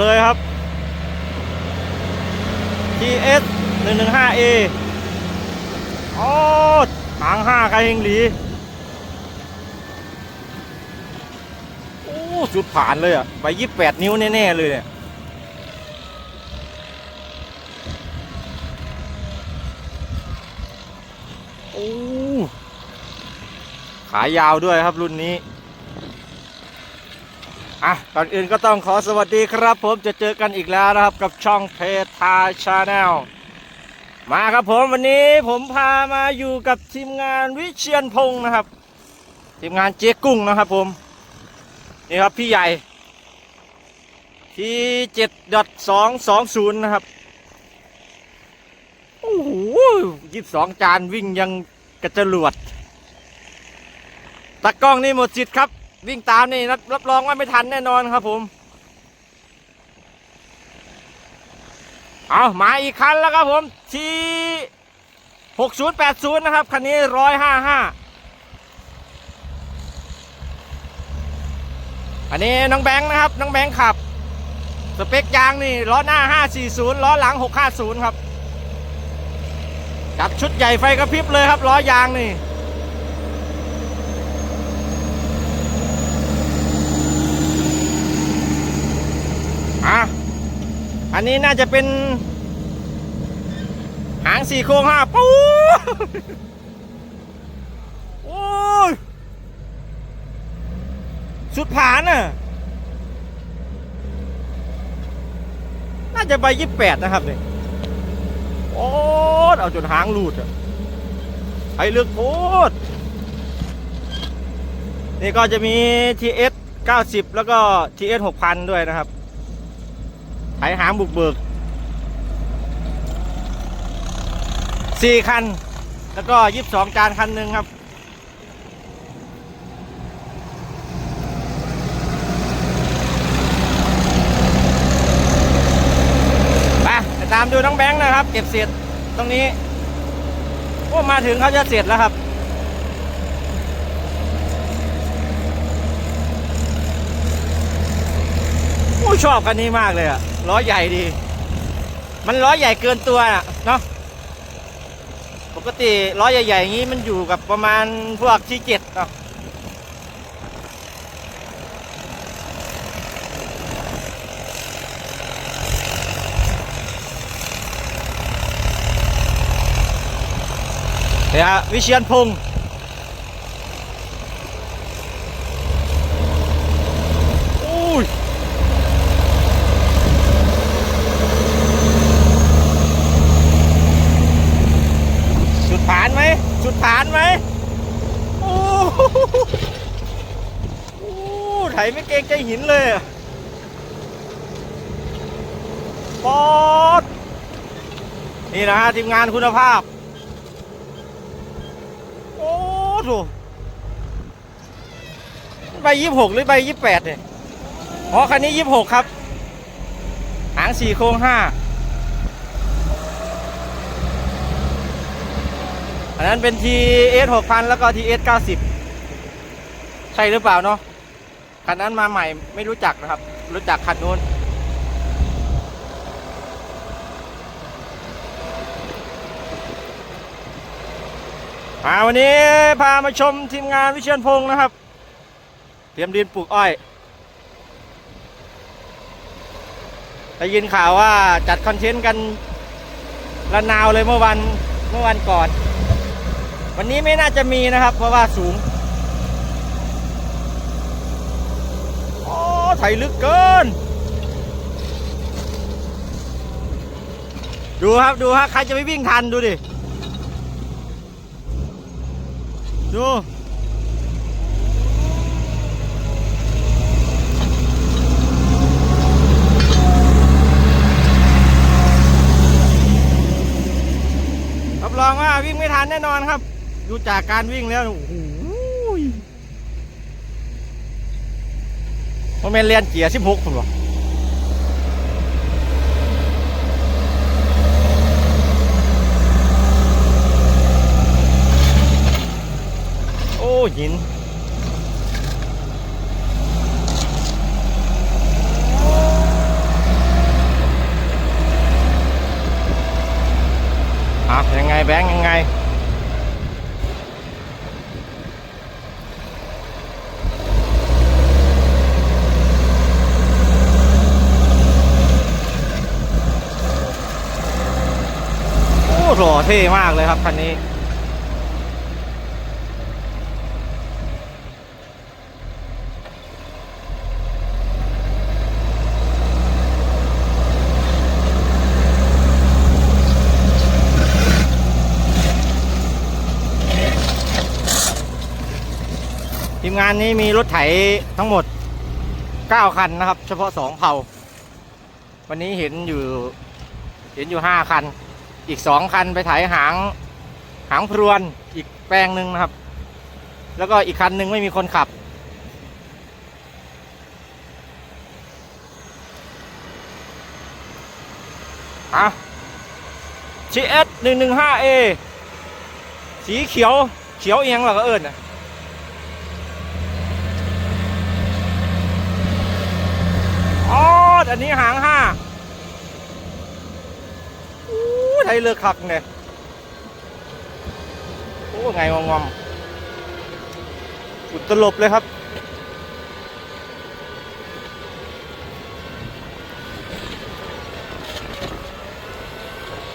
เลยครับ TS 115A โอ้หางห้าไกลเฮงหลี โอ้สุดผ่านเลยอะ ไปยี่แปดนิ้วแน่ ๆ เลยเนี่ยโอ้ขายาวด้วยครับรุ่นนี้ อะก่อนอื่นก็ต้องขอสวัสดีครับ ผมจะเจอกันอีกแล้วนะครับกับช่องเพทาชาแนลมาครับผมวันนี้ผมพามาอยู่กับทีมงานวิเชียนพงศ์นะครับ ทีมงานเจ๊กุ้งนะครับผม นี่ครับพี่ใหญ่ทีเจ็ดดสองสองศูนย์นะครับโอ้โหยี่สิบสองจานวิ่งยังกระจรวดตากล้องนี่หมดสิทธิ์ครับ วิ่งตามนี่รับรับรองว่าไม่ทันแน่นอนครับผม เอามาอีกคันแล้วครับผมทีหกศูนย์แปดศูนย์นะครับ คันนี้ร้อยห้าห้าอันนี้น้องแบงค์นะครับ น้องแบงค์ขับ สเปคยางนี่ล้อหน้า 540 ล้อหลัง 650 ครับจัดชุดใหญ่ไฟกระพริบเลยครับล้อยางนี่ อะ อั นี้น่าจะเป็น หางสี่โค้งห้าปูโอ้ยสุดผานน่ะ น่าจะไปยี่แปดนะครับเนี่ยโอ้ยเอาจนหางหลุดอะไอ้เลือกโคตรนี่ก็จะมี TS 90 แล้วก็ TS 6000 ด้วยนะครับ ไถหามบุกเบิกสี่คัน แล้วก็ยี่สิบสองจานคันหนึ่งครับไปไปตามดูน้องแบงค์นะครับ เก็บเศษตรงนี้โอ้มาถึงเขาจะเสร็จแล้วครับโอ้ชอบคันนี้มากเลยอะ ล้อใหญ่ดี มันล้อใหญ่เกินตัวอะเนาะปกติล้อใหญ่ๆอย่างนี้มันอยู่กับประมาณพวกที่เจ็ดเนาะเดี๋ยววิเชียนพงศ์อุ้ย สุดฐานไหม สุด ฐานไหมโอ้โหโอ้ไถไม่เกรงใจหินเลยปอดนี่นะฮะทีมงานคุณภาพ โอ้โหใบยี่หกหรือใบยี่แปดเนี่ยอ๋อคันนี้ยี่หกครับ หางสี่โค้งห้า อันนั้นเป็น TS 6000 แล้วก็ TS 90 ใช่หรือเปล่าเนาะคันนั้นมาใหม่ไม่รู้จักนะครับ รู้จักคันนู้นมาวันนี้พามาชมทีมงานวิเชียนพงศ์นะครับ เตรียมดินปลูกอ้อยได้ยินข่าวว่าจัดคอนเทนต์กันระนาวเลยเมื่อวันเมื่อวันก่อน วันนี้ไม่น่าจะมีนะครับ เพราะว่าสูงโอ้ไถลึกเกิน ดูครับดูฮะใครจะไปวิ่งทันดูดิ ดูรับรองว่าวิ่งไม่ทันแน่นอนครับ ดูจากการวิ่งแล้วโอ้โหโมเมนเรียนเกียร์สิบหกผมหรอโอ้หิน โแบงค์ยังไง โอ้โห เท่มากเลยครับคันนี้ ทีมงานนี้มีรถไถทั้งหมด 9 คันนะครับ เฉพาะ 2เผ่า วันนี้เห็นอยู่ เห็นอยู่ 5 คัน อีก2คันไปไถหาง หางพรวนอีกแปลงหนึ่งนะครับ แล้วก็อีกคันหนึ่งไม่มีคนขับ อะ GS 115A สีเขียว เขียวเอียงเหรอก็เอิญนะอ๋ออันนี้หางห้า ไทยเลือกคักเนี่ยโอ้ไงงอมๆุดตลบเลยครับ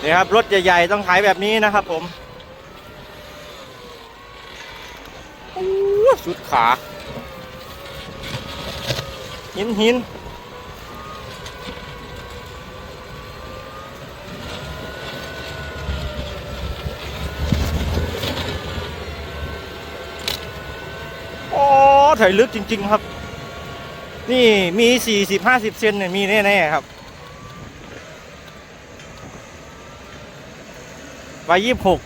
นี่ครับ รถใหญ่ ๆ ต้องขายแบบนี้นะครับผมอู้สุดขา หินหิน โอ้ ถ่ายลึกจริง ๆ ครับ นี่มีสี่สิบห้าสิบเซนเนี่ยมีแน่ๆครับไว้ยี่สิบหก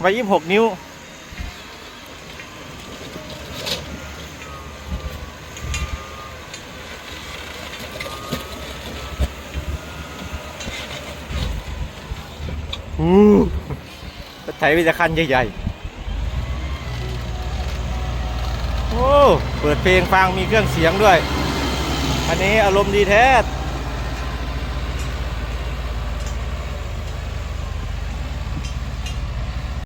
ไว้ยี่สิบหกนิ้ว อู้รถไถวิจคันใหญ่ๆ โอ้ เปิดเพลงฟังมีเครื่องเสียงด้วย อันนี้อารมณ์ดีแท้